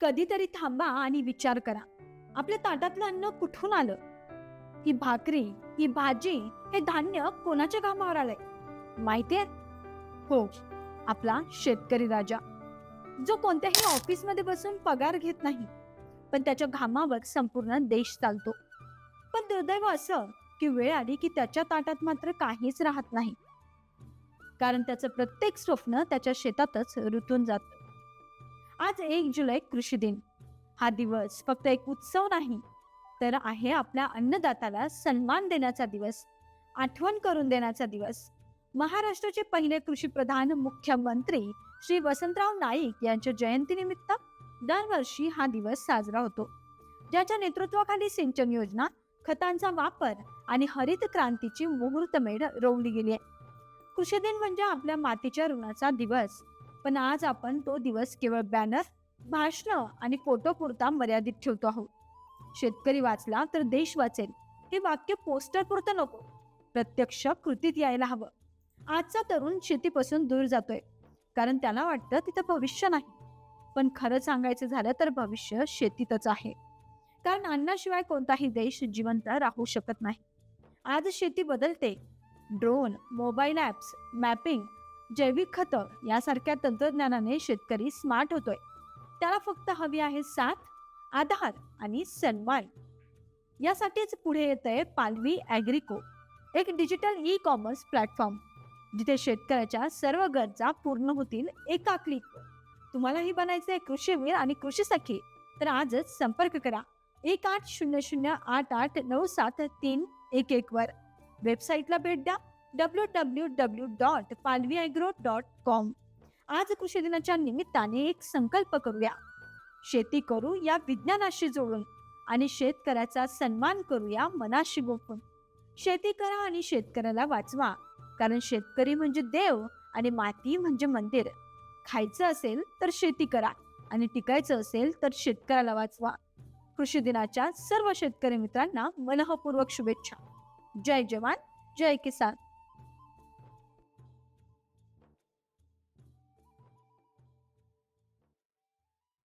कधीतरी थांबा आणि विचार करा. आपल्या ताटातलं अन्न कुठून आलं? ही भाकरी ही भाजी हे धान्य कोणाच्या कामावर आलंय? माहितीये हो आपला शेतकरी राजा. जो कोणत्याही ऑफिसमध्ये बसून पगार घेत नाही पण त्याच्या घामावर संपूर्ण देश चालतो. पण दुर्दैव असं की वेळ आली की त्याच्या ताटात मात्र काहीच राहत नाही. कारण त्याचं प्रत्येक स्वप्न त्याच्या शेतातच रुतून जातं. आज एक जुलै कृषी दिन. हा दिवस फक्त एक उत्सव नाही तर आहे आपल्या अन्नदात्याला सन्मान देण्याचा दिवस आठवण करून देण्याचा दिवस. महाराष्ट्राचे पहिले कृषी प्रधान मुख्यमंत्री श्री वसंतराव नाईक यांच्या जयंतीनिमित्त दरवर्षी हा दिवस साजरा होतो. ज्याच्या नेतृत्वाखाली सिंचन योजना खतांचा वापर आणि हरित क्रांतीची मुहूर्तमेढ रोवली गेली आहे. कृषी दिन म्हणजे आपल्या मातीच्या ऋणाचा दिवस. पण आज आपण तो दिवस केवळ बॅनर भाषण आणि फोटो पुरता मर्यादित ठेवतो आहोत. शेतकरी वाचला तर देश वाचेल हे वाक्य पोस्टर पुरतं नको. प्रत्यक्ष कृतीत यायला हवं. आजचा तरुण शेतीपासून दूर जातोय कारण त्याला वाटतं तिथं भविष्य नाही. पण खरं सांगायचं झालं तर भविष्य शेतीतच आहे. कारण अन्नाशिवाय कोणताही देश जिवंत राहू शकत नाही. आज शेती बदलते. ड्रोन मोबाईल ॲप्स मॅपिंग जैविक खतं यासारख्या तंत्रज्ञानाने शेतकरी स्मार्ट होतोय. त्याला फक्त हवी आहे साथ आधार आणि सन्मान. यासाठीच पुढे येत आहे पालवी ॲग्रिको एक डिजिटल ई कॉमर्स प्लॅटफॉर्म जिथे शेतकऱ्याच्या सर्व गरजा पूर्ण होतील एका क्लिक तुम्हालाही बनायचं आहे कृषीवीर आणि कृषी सखी. तर आजच संपर्क करा. एक आठ शून्य शून्य आठ आठ नऊ सात तीन एक एक वर. वेबसाईटला भेट द्या. W W W dot Palvi agro dot com आज कृषी दिनाच्या निमित्ताने एक संकल्प करूया. शेती करू या विज्ञानाशी जोडून आणि शेतकऱ्याचा सन्मान करूया मनाशी गोपून शेती करा आणि शेतकऱ्याला वाचवा कारण शेतकरी म्हणजे देव आणि माती म्हणजे मंदिर. खायचं असेल तर शेती करा आणि टिकायचं असेल तर शेतकऱ्याला वाचवा. कृषी दिनाच्या सर्व शेतकरी मित्रांना मनःपूर्वक शुभेच्छा. जय जवान जय किसान.